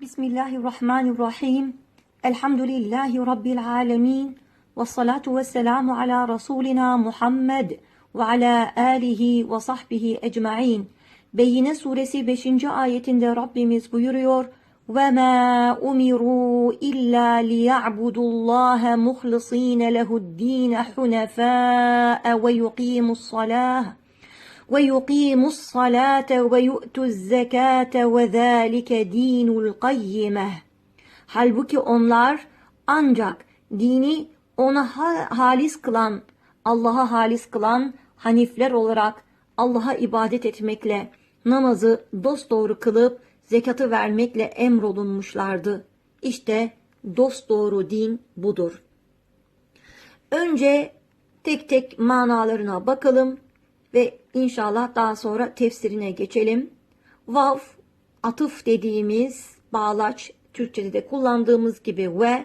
Bismillahirrahmanirrahim. Elhamdülillahi Rabbil alemin. Ve salatu ve selamu ala Resulina Muhammed ve ala alihi ve sahbihi ecma'in. Beyyine suresi 5. ayetinde Rabbimiz buyuruyor. Ve ma umiru illa liya'budullaha muhlisine lehu'd-din hunafa ve yuqimus salah. ويقيموا الصلاة ويؤتوا الزكاة وذلك دين القيمة. Halbuki onlar ancak dini ona ha- halis kılan, Allah'a halis kılan hanifler olarak Allah'a ibadet etmekle, namazı dosdoğru kılıp zekatı vermekle emrolunmuşlardı. İşte dosdoğru din budur. Önce tek tek manalarına bakalım ve inşallah daha sonra tefsirine geçelim. Vav, atıf dediğimiz bağlaç, Türkçe'de de kullandığımız gibi ve.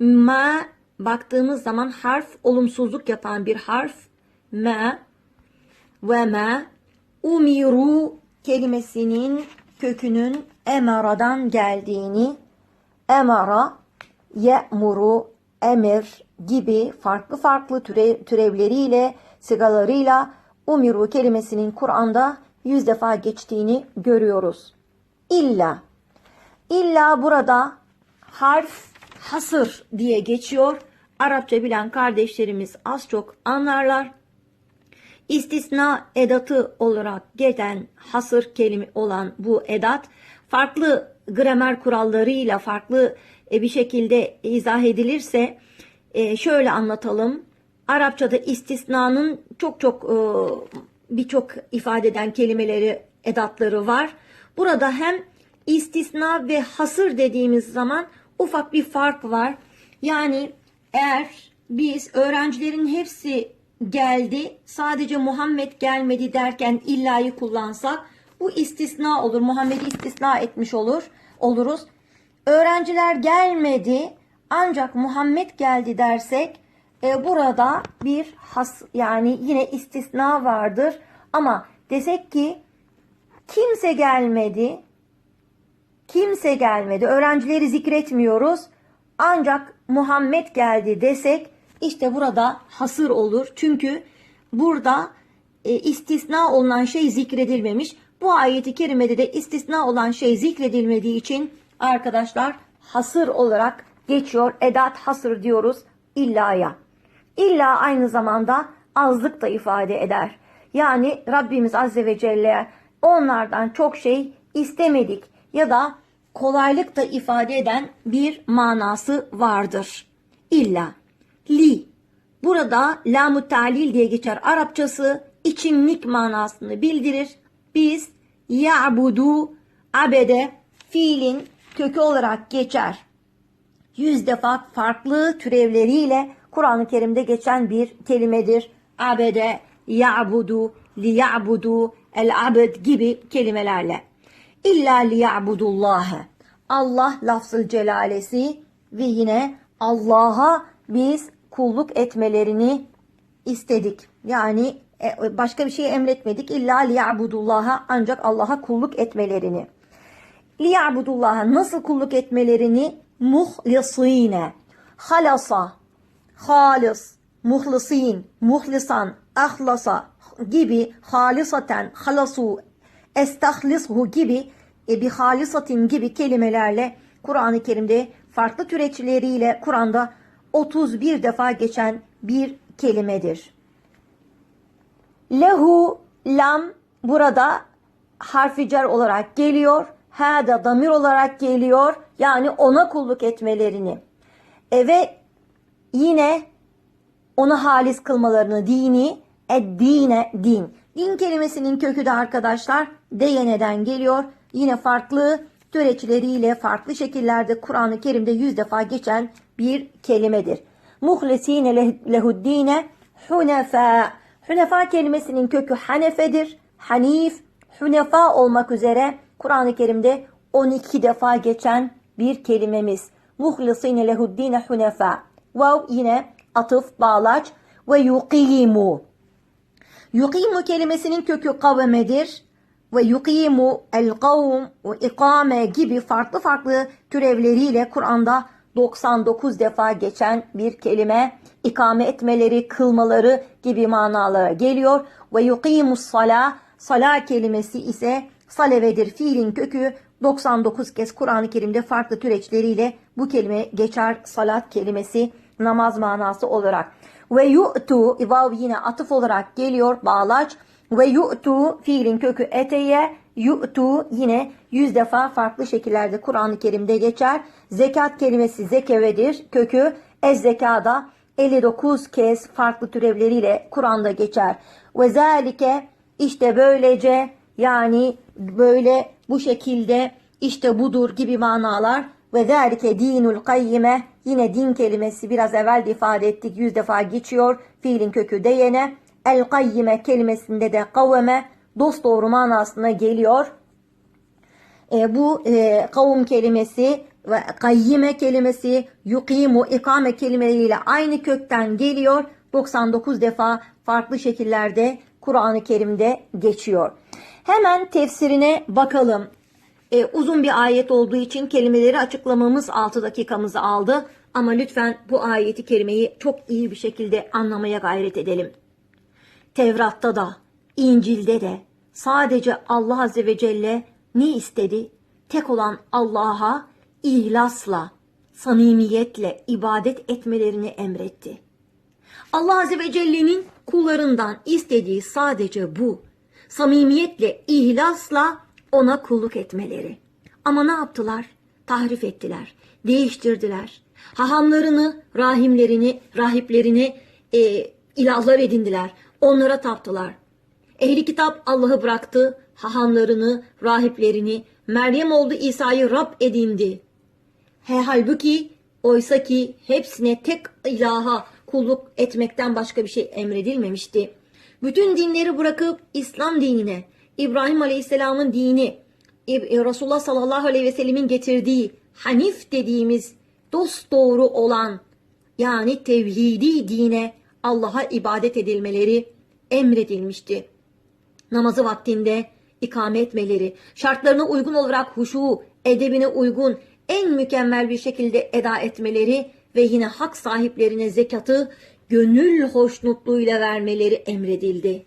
Ma baktığımız zaman harf olumsuzluk yapan bir harf. Ma ve ma. Umiru kelimesinin kökünün emara'dan geldiğini. Emara ye'muru emir gibi farklı farklı türe, türevleriyle sigalarıyla umiru kelimesinin Kur'an'da yüz defa geçtiğini görüyoruz. İlla. İlla burada harf hasır diye geçiyor. Arapça bilen kardeşlerimiz az çok anlarlar. İstisna edatı olarak geçen hasır kelime olan bu edat farklı gramer kurallarıyla farklı e, bir şekilde izah edilirse e, şöyle anlatalım. Arapçada istisnanın çok çok e, birçok ifade eden kelimeleri, edatları var. Burada hem istisna ve hasır dediğimiz zaman ufak bir fark var. Yani eğer biz öğrencilerin hepsi geldi, sadece Muhammed gelmedi derken illayı kullansak bu istisna olur. Muhammed'i istisna etmiş olur, oluruz. Öğrenciler gelmedi ancak Muhammed geldi dersek e, burada bir has yani yine istisna vardır. Ama desek ki kimse gelmedi, kimse gelmedi, öğrencileri zikretmiyoruz. Ancak Muhammed geldi desek işte burada hasır olur. Çünkü burada e, istisna olan şey zikredilmemiş. Bu ayeti kerimede de istisna olan şey zikredilmediği için arkadaşlar hasır olarak geçiyor. Edat hasır diyoruz illaya. İlla aynı zamanda azlık da ifade eder. Yani Rabbimiz Azze ve Celle onlardan çok şey istemedik ya da kolaylık da ifade eden bir manası vardır. İlla. Li. Burada lamu talil diye geçer Arapçası içimlik manasını bildirir. Biz ya'budu abede fiilin kökü olarak geçer. Yüz defa farklı türevleriyle Kur'an-ı Kerim'de geçen bir kelimedir. Abede, ya'budu, liya'budu, el-abed gibi kelimelerle. İlla liya'budullâhe. Allah lafzıl celalesi ve yine Allah'a biz kulluk etmelerini istedik. Yani e, başka bir şey emretmedik. İlla liya'budullâhe ancak Allah'a kulluk etmelerini. Liya'budullâhe nasıl kulluk etmelerini muhlisine. Halasa, halis, muhlisin, muhlisan, ahlasa gibi halisaten, halasu, estahlishu gibi e, bir halisatin gibi kelimelerle Kur'an-ı Kerim'de farklı türeçleriyle Kur'an'da 31 defa geçen bir kelimedir. Lehu lam burada harfi cer olarak geliyor. Ha da damir olarak geliyor. Yani ona kulluk etmelerini. E ve yine ona halis kılmalarını dini eddine din. Din kelimesinin kökü de arkadaşlar deyeneden geliyor. Yine farklı töreçleriyle farklı şekillerde Kur'an-ı Kerim'de yüz defa geçen bir kelimedir. Muhlesine lehuddine hunefa. Hunefa kelimesinin kökü hanefedir. Hanif, hunefa olmak üzere Kur'an-ı Kerim'de 12 defa geçen bir kelimemiz. Muhlisine lehuddine hunefa. Vav yine atıf, bağlaç ve yuqimu. Yuqimu kelimesinin kökü kavemedir. ve yuqimu el kavm ve ikame gibi farklı farklı türevleriyle Kur'an'da 99 defa geçen bir kelime ikame etmeleri, kılmaları gibi manalara geliyor. Ve yuqimus sala, sala kelimesi ise salevedir. Fiilin kökü 99 kez Kur'an-ı Kerim'de farklı türeçleriyle bu kelime geçer. Salat kelimesi namaz manası olarak. Ve yu'tu, vav yine atıf olarak geliyor, bağlaç. Ve yu'tu fiilin kökü eteye, yu'tu yine yüz defa farklı şekillerde Kur'an-ı Kerim'de geçer. Zekat kelimesi zekevedir. Kökü ez zekada 59 kez farklı türevleriyle Kur'an'da geçer. Ve zalike işte böylece yani böyle bu şekilde işte budur gibi manalar ve zalike dinul kayyime yine din kelimesi biraz evvel de ifade ettik yüz defa geçiyor fiilin kökü deyene el kayyime kelimesinde de kavveme dost doğru manasına geliyor. E, bu e, kavum kelimesi ve kayyime kelimesi yukimu ikame kelimeleriyle aynı kökten geliyor. 99 defa farklı şekillerde Kur'an-ı Kerim'de geçiyor. Hemen tefsirine bakalım. E, uzun bir ayet olduğu için kelimeleri açıklamamız 6 dakikamızı aldı. Ama lütfen bu ayeti kerimeyi çok iyi bir şekilde anlamaya gayret edelim. Tevrat'ta da, İncil'de de sadece Allah Azze ve Celle ne istedi? Tek olan Allah'a ihlasla, samimiyetle ibadet etmelerini emretti. Allah Azze ve Celle'nin kullarından istediği sadece bu. Samimiyetle, ihlasla ona kulluk etmeleri. Ama ne yaptılar? Tahrif ettiler, değiştirdiler. Hahamlarını, rahimlerini, rahiplerini e, ilahlar edindiler. Onlara taptılar. Ehli kitap Allah'ı bıraktı, hahamlarını, rahiplerini, Meryem oldu İsa'yı Rab edindi. He, halbuki oysa ki hepsine tek ilaha kulluk etmekten başka bir şey emredilmemişti. Bütün dinleri bırakıp İslam dinine, İbrahim Aleyhisselam'ın dini, İb- Resulullah sallallahu aleyhi ve sellemin getirdiği Hanif dediğimiz dost doğru olan yani tevhidi dine Allah'a ibadet edilmeleri emredilmişti. Namazı vaktinde ikame etmeleri, şartlarına uygun olarak huşu, edebine uygun en mükemmel bir şekilde eda etmeleri ve yine hak sahiplerine zekatı gönül hoşnutluğuyla vermeleri emredildi.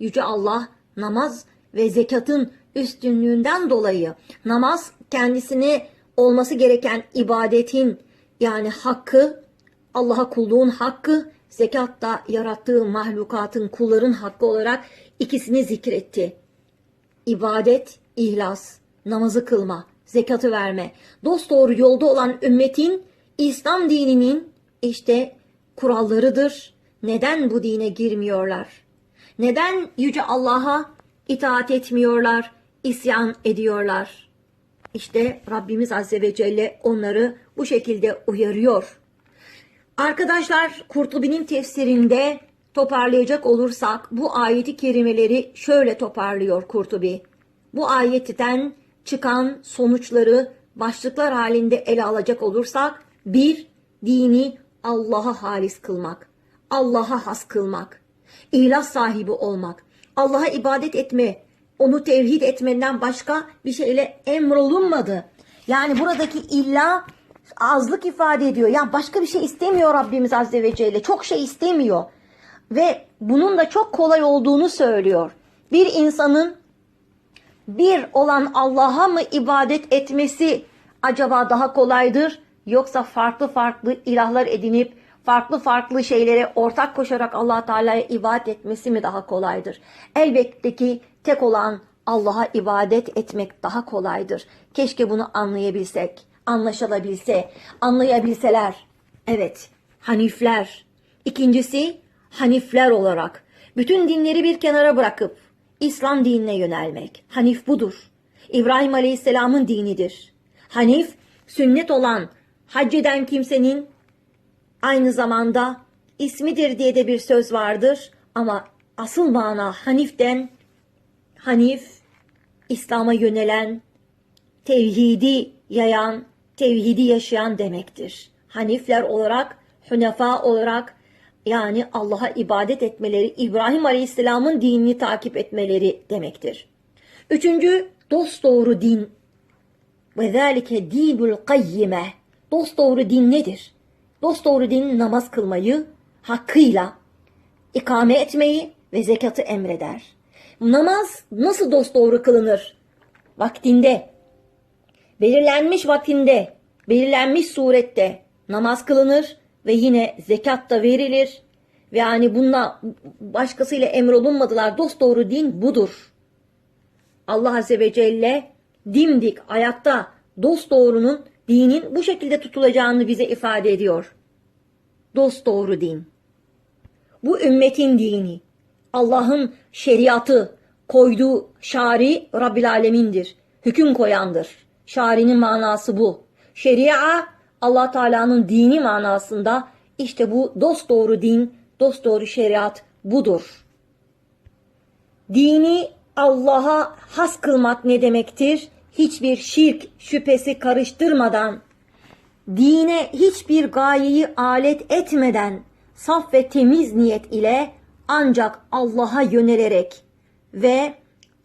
Yüce Allah namaz ve zekatın üstünlüğünden dolayı namaz kendisine olması gereken ibadetin yani hakkı, Allah'a kulluğun hakkı, zekat da yarattığı mahlukatın kulların hakkı olarak ikisini zikretti. İbadet, ihlas, namazı kılma, zekatı verme, dost doğru yolda olan ümmetin İslam dininin işte kurallarıdır. Neden bu dine girmiyorlar? Neden yüce Allah'a itaat etmiyorlar, isyan ediyorlar? İşte Rabbimiz Azze ve Celle onları bu şekilde uyarıyor. Arkadaşlar Kurtubi'nin tefsirinde toparlayacak olursak bu ayeti kerimeleri şöyle toparlıyor Kurtubi. Bu ayetten çıkan sonuçları başlıklar halinde ele alacak olursak bir dini Allah'a halis kılmak, Allah'a has kılmak, ihlas sahibi olmak, Allah'a ibadet etme, onu tevhid etmenden başka bir şeyle emrolunmadı. Yani buradaki illa azlık ifade ediyor. Yani başka bir şey istemiyor Rabbimiz Azze ve Celle. Çok şey istemiyor. Ve bunun da çok kolay olduğunu söylüyor. Bir insanın bir olan Allah'a mı ibadet etmesi acaba daha kolaydır? Yoksa farklı farklı ilahlar edinip farklı farklı şeylere ortak koşarak allah Teala'ya ibadet etmesi mi daha kolaydır? Elbette ki tek olan Allah'a ibadet etmek daha kolaydır. Keşke bunu anlayabilsek, anlaşılabilse, anlayabilseler. Evet, Hanifler. İkincisi, Hanifler olarak bütün dinleri bir kenara bırakıp İslam dinine yönelmek. Hanif budur. İbrahim Aleyhisselam'ın dinidir. Hanif, sünnet olan hac eden kimsenin aynı zamanda ismidir diye de bir söz vardır. Ama asıl mana Hanif'ten Hanif, İslam'a yönelen, tevhidi yayan, tevhidi yaşayan demektir. Hanifler olarak, hünefa olarak yani Allah'a ibadet etmeleri, İbrahim Aleyhisselam'ın dinini takip etmeleri demektir. Üçüncü dost doğru din. Ve zâlike dînul kayyime. Dost doğru din nedir? Dost doğru din namaz kılmayı hakkıyla ikame etmeyi ve zekatı emreder. Namaz nasıl dost doğru kılınır? Vaktinde, belirlenmiş vaktinde, belirlenmiş surette namaz kılınır ve yine zekat da verilir. Ve yani bununla başkasıyla emrolunmadılar. Dost doğru din budur. Allah Azze ve Celle dimdik ayakta dost doğrunun dinin bu şekilde tutulacağını bize ifade ediyor. Dost doğru din. Bu ümmetin dini. Allah'ın şeriatı koyduğu şari Rabbil Alemin'dir. Hüküm koyandır. Şarinin manası bu. Şeria Allah Teala'nın dini manasında işte bu dost doğru din, dost doğru şeriat budur. Dini Allah'a has kılmak ne demektir? Hiçbir şirk şüphesi karıştırmadan, dine hiçbir gayeyi alet etmeden, saf ve temiz niyet ile ancak Allah'a yönelerek ve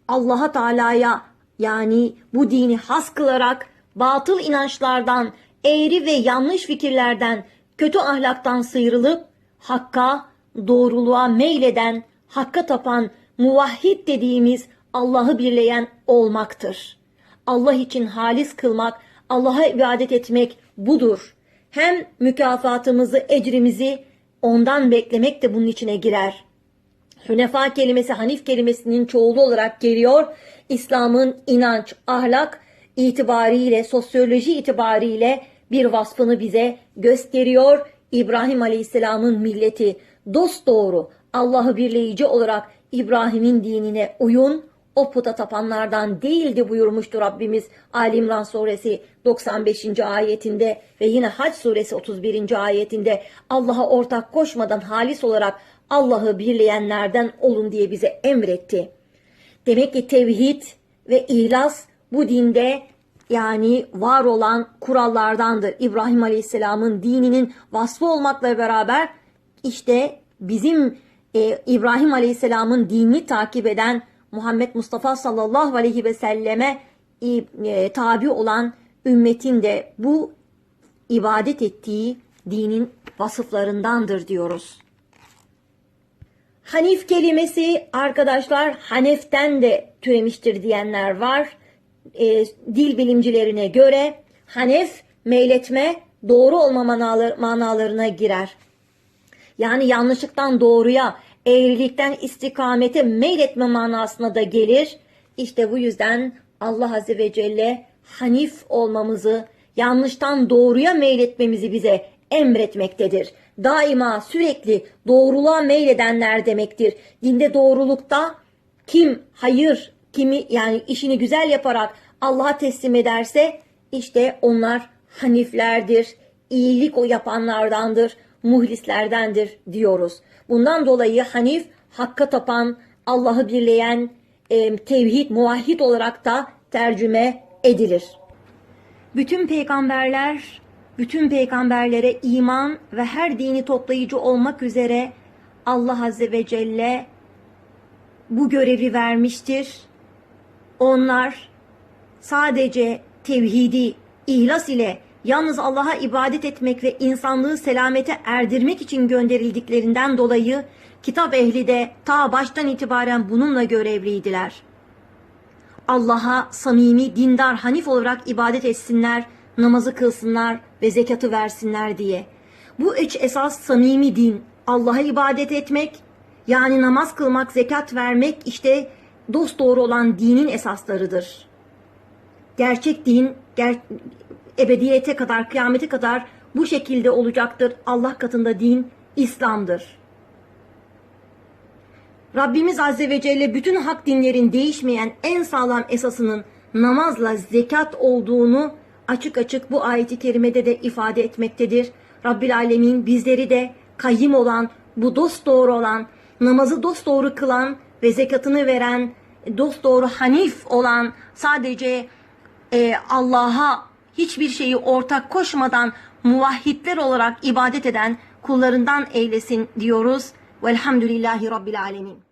Allah'a Teala'ya yani bu dini has kılarak batıl inançlardan, eğri ve yanlış fikirlerden, kötü ahlaktan sıyrılıp hakka, doğruluğa meyleden, hakka tapan, muvahhid dediğimiz Allah'ı birleyen olmaktır. Allah için halis kılmak, Allah'a ibadet etmek budur. Hem mükafatımızı, ecrimizi ondan beklemek de bunun içine girer. Hünefa kelimesi Hanif kelimesinin çoğulu olarak geliyor. İslam'ın inanç, ahlak itibariyle, sosyoloji itibariyle bir vasfını bize gösteriyor. İbrahim Aleyhisselam'ın milleti dost doğru Allah'ı birleyici olarak İbrahim'in dinine uyun, o puta tapanlardan değildi buyurmuştur Rabbimiz Ali İmran suresi 95. ayetinde ve yine Hac suresi 31. ayetinde Allah'a ortak koşmadan halis olarak Allah'ı birleyenlerden olun diye bize emretti. Demek ki tevhid ve ihlas bu dinde yani var olan kurallardandır. İbrahim Aleyhisselam'ın dininin vasfı olmakla beraber işte bizim e, İbrahim Aleyhisselam'ın dinini takip eden Muhammed Mustafa sallallahu aleyhi ve selleme e, tabi olan ümmetin de bu ibadet ettiği dinin vasıflarındandır diyoruz. Hanif kelimesi arkadaşlar Hanef'ten de türemiştir diyenler var. E, dil bilimcilerine göre Hanef meyletme doğru olma manalar, manalarına girer. Yani yanlışlıktan doğruya, eğrilikten istikamete meyletme manasına da gelir. İşte bu yüzden Allah Azze ve Celle Hanif olmamızı, yanlıştan doğruya meyletmemizi bize emretmektedir. Daima sürekli doğruluğa meyledenler demektir. Dinde doğrulukta kim hayır, kimi yani işini güzel yaparak Allah'a teslim ederse işte onlar haniflerdir, iyilik o yapanlardandır, muhlislerdendir diyoruz. Bundan dolayı hanif hakka tapan, Allah'ı birleyen, e, tevhid, muvahhid olarak da tercüme edilir. Bütün peygamberler, bütün peygamberlere iman ve her dini toplayıcı olmak üzere Allah Azze ve Celle bu görevi vermiştir. Onlar sadece tevhidi, ihlas ile yalnız Allah'a ibadet etmek ve insanlığı selamete erdirmek için gönderildiklerinden dolayı kitap ehli de ta baştan itibaren bununla görevliydiler. Allah'a samimi, dindar, hanif olarak ibadet etsinler, namazı kılsınlar ve zekatı versinler diye. Bu üç esas samimi din, Allah'a ibadet etmek, yani namaz kılmak, zekat vermek işte dost doğru olan dinin esaslarıdır. Gerçek din, ger ebediyete kadar, kıyamete kadar bu şekilde olacaktır. Allah katında din İslam'dır. Rabbimiz Azze ve Celle bütün hak dinlerin değişmeyen en sağlam esasının namazla zekat olduğunu açık açık bu ayeti kerimede de ifade etmektedir. Rabbil Alemin bizleri de kayyim olan, bu dost doğru olan, namazı dost doğru kılan ve zekatını veren, dost doğru hanif olan, sadece e, Allah'a hiçbir şeyi ortak koşmadan muvahhidler olarak ibadet eden kullarından eylesin diyoruz. Velhamdülillahi Rabbil Alemin.